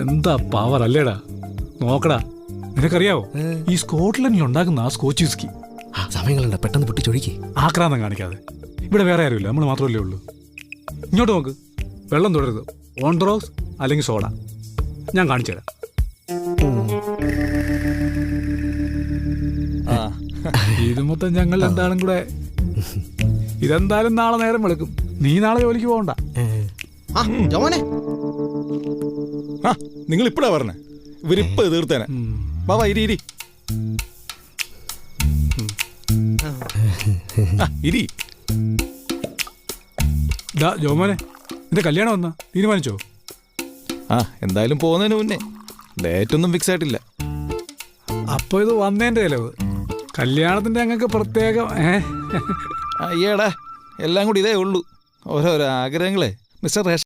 എന്താ പവർ അല്ലേടാ? നോക്കടാ നിനക്കറിയാവോ? ഈ സ്കോട്ട്ലൻഡിൽ ഉണ്ടാക്കുന്ന ആ സ്കോച്ച് വിസ്കി ആ സമയങ്ങളുണ്ട് പെട്ടെന്ന് പൊട്ടിച്ചൊഴിക്ക് ആക്രാന്തം കാണിക്കാതെ. ഇവിടെ വേറെ ആരുമില്ല നമ്മൾ മാത്രമല്ലേ ഉള്ളൂ. ഇങ്ങോട്ട് നോക്ക്. വെള്ളം തുടരുത്. ഓൺ ഡ്രോസ് അല്ലെങ്കിൽ സോഡ ഞാൻ കാണിച്ചു തരാം. ആ. ഇത് മൊത്തം ഞങ്ങൾ രണ്ടാളും കൂടെ. ഇതെന്തായാലും നാളെ നേരം വെളുക്കും. നീ നാളെ ജോലിക്ക് പോകണ്ട. ആ ജോമോനെ. ആ നിങ്ങൾ ഇപ്പഴാ പറഞ്ഞേ വിരിപ്പ് തീർത്തേനെ ബാബാ ഇരി ഇരി. ആ, ഇരി. ജോമോനെ നിന്റെ കല്യാണം വന്നാ തീരുമാനിച്ചോ? ആ എന്തായാലും പോകുന്നതിന് മുന്നേ. ഡേറ്റ് ഒന്നും ഫിക്സ് ആയിട്ടില്ല. അപ്പൊ ഇത് വന്നേന്റെ ചെലവ്. കല്യാണത്തിന്റെ അങ്ങക്ക് പ്രത്യേകം ഏ? അയ്യേടാ എല്ലാം കൂടി ഇതേ ഉള്ളൂ. ഓരോരോ ആഗ്രഹങ്ങളെ. Mister ration